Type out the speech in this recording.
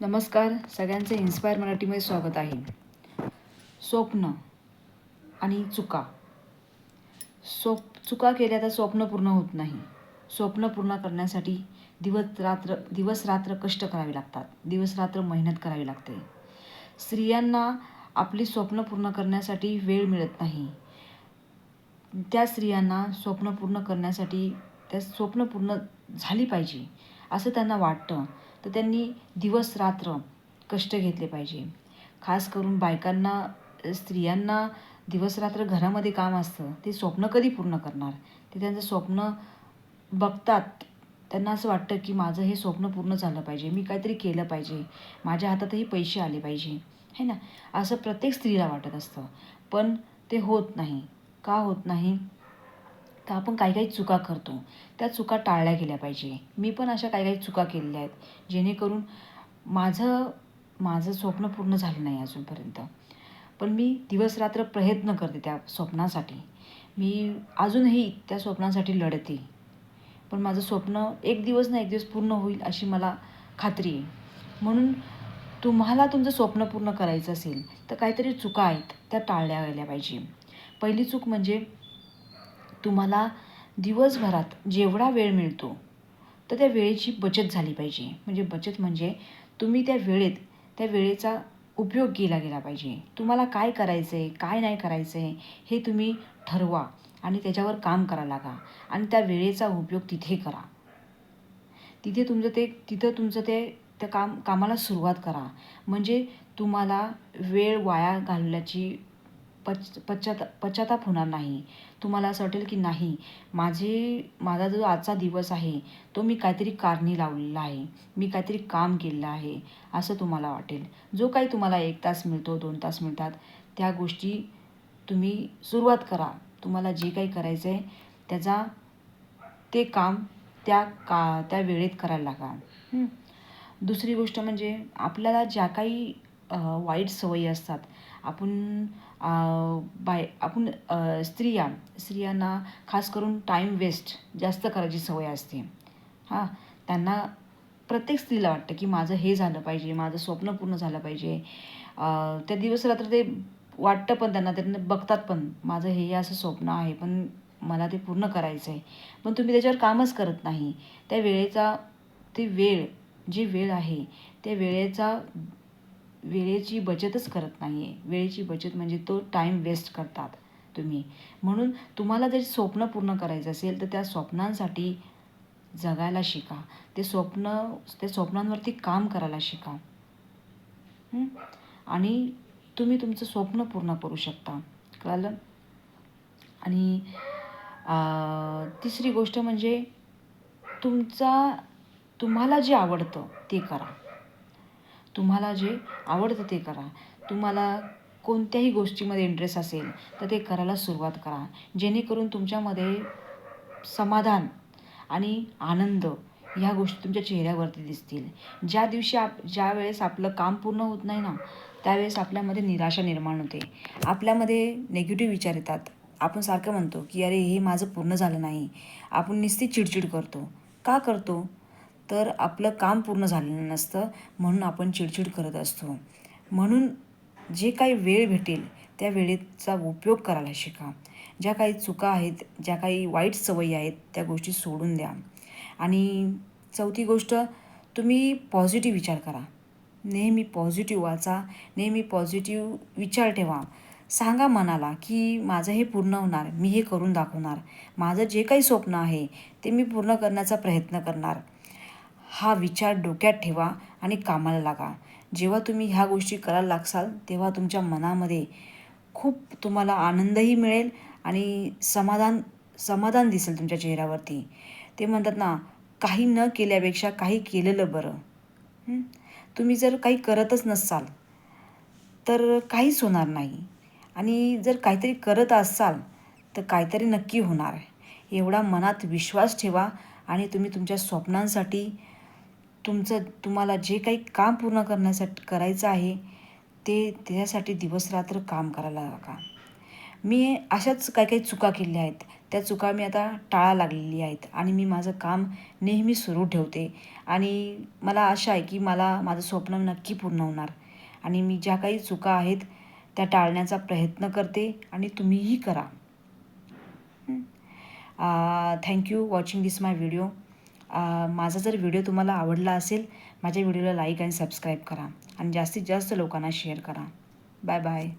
नमस्कार सगळ्यांचे इन्स्पायर मराठीमध्ये स्वागत आहे. स्वप्न आणि चुका. स्वप चुका केल्या तर स्वप्न पूर्ण होत नाही. स्वप्न पूर्ण करण्यासाठी दिवस रात्र दिवस रात्र कष्ट करावे लागतात. दिवस रात्र मेहनत करावी लागते. स्त्रियांना आपली स्वप्न पूर्ण करण्यासाठी वेळ मिळत नाही. त्या स्त्रियांना स्वप्न पूर्ण करण्यासाठी त्या स्वप्न पूर्ण झाली पाहिजे असं त्यांना वाटतं. तर त्यांनी दिवस रात्र कष्ट घेतले पाहिजे. खास करून बायकांना स्त्रियांना दिवस रात्र घरामध्ये काम असतं ते स्वप्न कधी पूर्ण करणार? ते त्यांचं स्वप्न बघतात. त्यांना असं वाटतं की माझं हे स्वप्न पूर्ण झालं पाहिजे मी काहीतरी केलं पाहिजे माझ्या हातातही पैसे आले पाहिजे. है ना? असं प्रत्येक स्त्रीला वाटत असतं. पण ते होत नाही. का होत नाही? तर आपण काही काही चुका करतो. त्या चुका टाळल्या गेल्या पाहिजे. मी पण अशा काही काही चुका केलेल्या आहेत जेणेकरून माझं माझं स्वप्न पूर्ण झालं नाही अजूनपर्यंत. पण मी दिवसरात्र प्रयत्न करते त्या स्वप्नासाठी. मी अजूनही त्या स्वप्नासाठी लढते. पण माझं स्वप्न एक दिवस ना एक दिवस पूर्ण होईल अशी मला खात्री आहे. म्हणून तुम्हाला तुमचं स्वप्न पूर्ण करायचं असेल तर काहीतरी चुका आहेत त्या टाळल्या गेल्या पाहिजे. पहिली चूक म्हणजे तुम्हाला दिवसभरात जेवढा वेळ मिळतो तर त्या वेळेची बचत झाली पाहिजे. म्हणजे बचत म्हणजे तुम्ही त्या वेळेत त्या वेळेचा उपयोग केला गेला पाहिजे. तुम्हाला काय करायचं आहे काय नाही करायचं आहे हे तुम्ही ठरवा आणि त्याच्यावर काम करा लागा आणि त्या वेळेचा उपयोग तिथे करा. तिथे तुमचं ते तिथं तुमचं ते त्या काम कामाला सुरुवात करा. म्हणजे तुम्हाला वेळ वाया घालण्याची पच पश्चाता पश्चाताप होणार नाही. तुम्हाला असं वाटेल की नाही माझे माझा जो आजचा दिवस आहे तो मी काहीतरी कारणी लावलेला आहे. मी काहीतरी काम केलेलं आहे असं तुम्हाला वाटेल. जो काही तुम्हाला एक तास मिळतो दोन तास मिळतात त्या गोष्टी तुम्ही सुरुवात करा. तुम्हाला जे काही करायचं आहे त्याचा ते काम त्या का त्या वेळेत करायला लागा. दुसरी गोष्ट म्हणजे आपल्याला ज्या काही वाईट सवयी असतात आपण बाय आपण स्त्रिया स्त्रियांना खास करून टाईम वेस्ट जास्त करायची सवय असते. हां त्यांना प्रत्येक स्त्रीला वाटतं की माझं हे झालं पाहिजे माझं स्वप्न पूर्ण झालं पाहिजे. त्या दिवस रात्र ते वाटतं पण त्यांना त्यांना बघतात पण माझं हे असं स्वप्न आहे पण मला ते पूर्ण करायचं आहे पण तुम्ही त्याच्यावर कामच करत नाही. त्या वेळेचा ते वेळ जी वेळ आहे त्या वेळेचा वेळेची बचतच करत नाही आहे वेळेची बचत म्हणजे तो टाईम वेस्ट करतात तुम्ही. म्हणून तुम्हाला जर स्वप्न पूर्ण करायचं असेल तर त्या स्वप्नांसाठी जगायला शिका. ते स्वप्न त्या स्वप्नांवरती काम करायला शिका. आणि तुम्ही तुमचं स्वप्न पूर्ण करू शकता. कळलं? आणि तिसरी गोष्ट म्हणजे तुमचा तुम्हाला जे आवडतं ते करा. तुम्हाला जे आवडतं ते करा. तुम्हाला कोणत्याही गोष्टीमध्ये इंटरेस्ट असेल तर ते करायला सुरुवात करा. जेणेकरून तुमच्यामध्ये समाधान आणि आनंद ह्या गोष्टी तुमच्या चेहऱ्यावरती दिसतील. ज्या दिवशी आप ज्या वेळेस आपलं काम पूर्ण होत नाही ना त्यावेळेस आपल्यामध्ये निराशा निर्माण होते. आपल्यामध्ये नेगेटिव्ह विचार येतात. आपण सारखं म्हणतो की अरे हे माझं पूर्ण झालं नाही. आपण निस्ती चिडचिड करतो. का करतो? तर आपलं काम पूर्ण झालेलं नसतं म्हणून आपण चिडचिड करत असतो. म्हणून जे काही वेळ भेटेल त्या वेळेचा उपयोग करायला शिका. ज्या काही चुका आहेत ज्या काही वाईट सवयी आहेत त्या गोष्टी सोडून द्या. आणि चौथी गोष्ट तुम्ही पॉझिटिव्ह विचार करा. नेहमी पॉझिटिव्ह वाचा नेहमी पॉझिटिव्ह विचार ठेवा. सांगा मनाला की माझं हे पूर्ण होणार मी हे करून दाखवणार. माझं जे काही स्वप्न आहे ते मी पूर्ण करण्याचा प्रयत्न करणार. हा विचार डोक्यात ठेवा आणि कामाला लागा. जेव्हा तुम्ही ह्या गोष्टी करायला लागसाल तेव्हा तुमच्या मनामध्ये खूप तुम्हाला आनंदही मिळेल आणि समाधान समाधान दिसेल तुमच्या चेहऱ्यावरती. ते म्हणतात ना काही न केल्यापेक्षा काही केलेलं बरं. तुम्ही जर काही करतच नसाल तर काहीच होणार नाही. आणि जर काहीतरी करत असाल तर काहीतरी नक्की होणार. एवढा मनात विश्वास ठेवा आणि तुम्ही तुमच्या स्वप्नांसाठी तुमचं तुम्हाला जे काही काम पूर्ण करण्यासाठी करायचं आहे ते त्याच्यासाठी दिवसरात्र काम करायला लागा. मी अशाच काही काही चुका केलेल्या आहेत. त्या चुका मी आता टाळा लागलेली आहेत आणि मी माझं काम नेहमी सुरू ठेवते. आणि मला आशा आहे की मला माझं स्वप्न नक्की पूर्ण होणार. आणि मी ज्या काही चुका आहेत त्या टाळण्याचा प्रयत्न करते आणि तुम्हीही करा. Thank you watching this my video माझा जर व्हिडिओ तुम्हाला आवडला असेल माझ्या व्हिडिओला लाईक आणि सबस्क्राईब करा. आणि जास्तीत जास्त लोकांना शेअर करा. Bye bye.